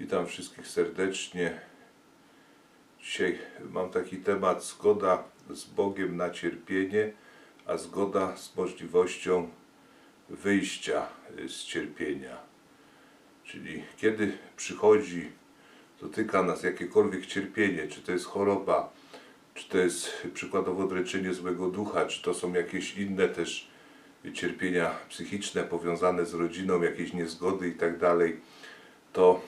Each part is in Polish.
Witam wszystkich serdecznie. Dzisiaj mam taki temat zgoda z Bogiem na cierpienie, a zgoda z możliwością wyjścia y, z cierpienia. Czyli kiedy przychodzi, dotyka nas jakiekolwiek cierpienie, czy to jest choroba, czy to jest przykładowo dręczenie złego ducha, czy to są jakieś inne też cierpienia psychiczne powiązane z rodziną, jakieś niezgody i tak to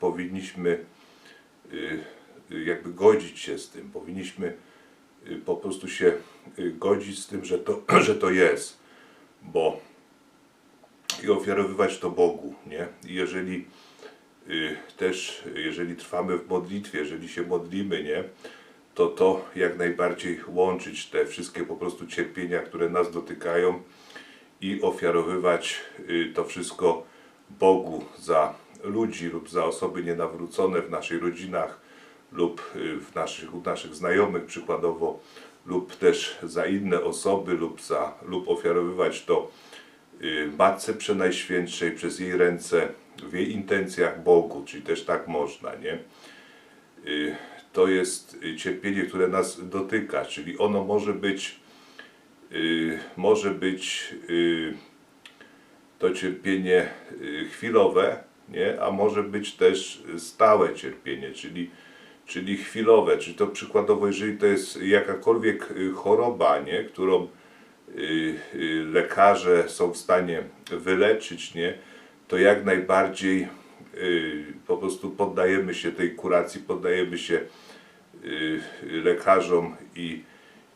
powinniśmy y, y, jakby godzić się z tym, powinniśmy y, po prostu się y, godzić z tym, że to, że to jest, bo i ofiarowywać to Bogu, nie? I jeżeli y, też, jeżeli trwamy w modlitwie, jeżeli się modlimy, nie? To to jak najbardziej łączyć te wszystkie po prostu cierpienia, które nas dotykają i ofiarowywać y, to wszystko Bogu za ludzi lub za osoby nienawrócone w naszych rodzinach lub y, w naszych, u naszych znajomych przykładowo lub też za inne osoby lub, za, lub ofiarowywać to y, Matce Przenajświętszej przez jej ręce w jej intencjach Bogu, czyli też tak można, nie? Y, To jest cierpienie, które nas dotyka, czyli ono może być może być to cierpienie chwilowe, nie? a może być też stałe cierpienie, czyli, czyli chwilowe. Czyli to przykładowo, jeżeli to jest jakakolwiek y, choroba, nie? którą y, y, lekarze są w stanie wyleczyć, nie? to jak najbardziej y, po prostu poddajemy się tej kuracji, poddajemy się y, lekarzom i,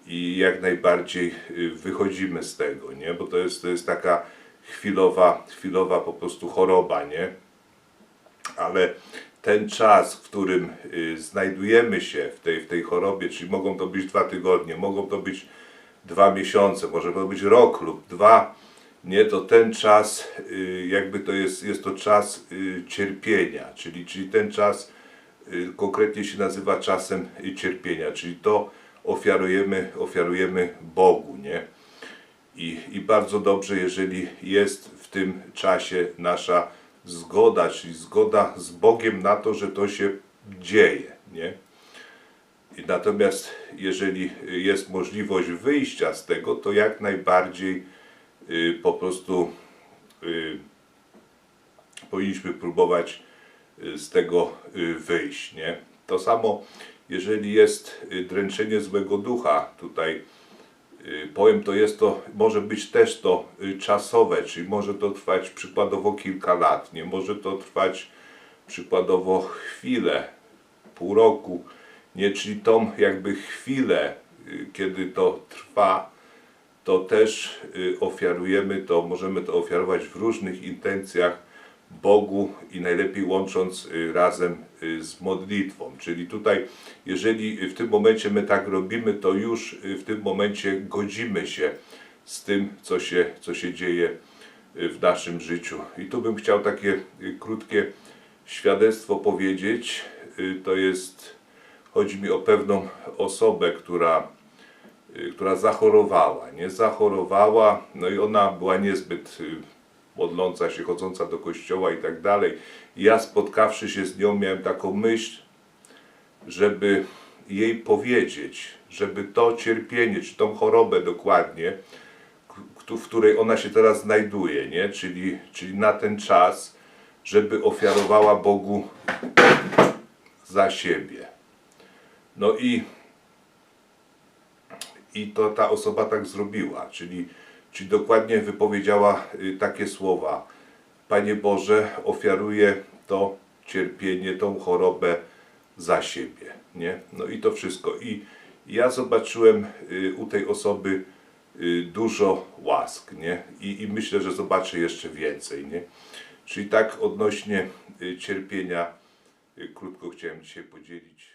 i jak najbardziej y, wychodzimy z tego, nie? Bo to jest, to jest taka chwilowa, chwilowa po prostu choroba, nie? Ale ten czas, w którym y, znajdujemy się w tej, w tej chorobie, czyli mogą to być dwa tygodnie, mogą to być dwa miesiące, może to być rok lub dwa, nie, to ten czas, y, jakby to jest, jest to czas y, cierpienia, czyli, czyli ten czas konkretnie się nazywa czasem cierpienia, czyli to ofiarujemy, ofiarujemy Bogu, nie? I, I bardzo dobrze, jeżeli jest w tym czasie nasza zgoda, czyli zgoda z Bogiem na to, że to się dzieje, nie? I natomiast jeżeli jest możliwość wyjścia z tego, to jak najbardziej y, po prostu y, powinniśmy próbować y, z tego y, wyjść, nie? To samo, jeżeli jest y, dręczenie złego ducha, tutaj powiem, to jest to, może być też to y, czasowe, czyli może to trwać przykładowo kilka lat, nie? Może to trwać przykładowo chwilę, pół roku, nie? Czyli tą jakby chwilę, y, kiedy to trwa, to też y, ofiarujemy to, możemy to ofiarować w różnych intencjach Bogu i najlepiej łącząc y, razem y, z modlitwą. Czyli tutaj, jeżeli w tym momencie my tak robimy, to już y, w tym momencie godzimy się z tym, co się, co się dzieje w naszym życiu. I tu bym chciał takie krótkie świadectwo powiedzieć. To jest, chodzi mi o pewną osobę, która która zachorowała, nie zachorowała, no i ona była niezbyt modląca się, chodząca do kościoła i tak dalej. Ja spotkawszy się z nią miałem taką myśl, żeby jej powiedzieć, żeby to cierpienie, czy tą chorobę dokładnie, w której ona się teraz znajduje, nie? Czyli, czyli na ten czas, żeby ofiarowała Bogu za siebie. No i i to ta osoba tak zrobiła, czyli, czyli dokładnie wypowiedziała y, takie słowa: Panie Boże, ofiaruję to cierpienie, tą chorobę za siebie. Nie? No i to wszystko. I ja zobaczyłem y, u tej osoby y, dużo łask, nie? I, I myślę, że zobaczę jeszcze więcej, nie? Czyli tak odnośnie cierpienia krótko chciałem dzisiaj podzielić.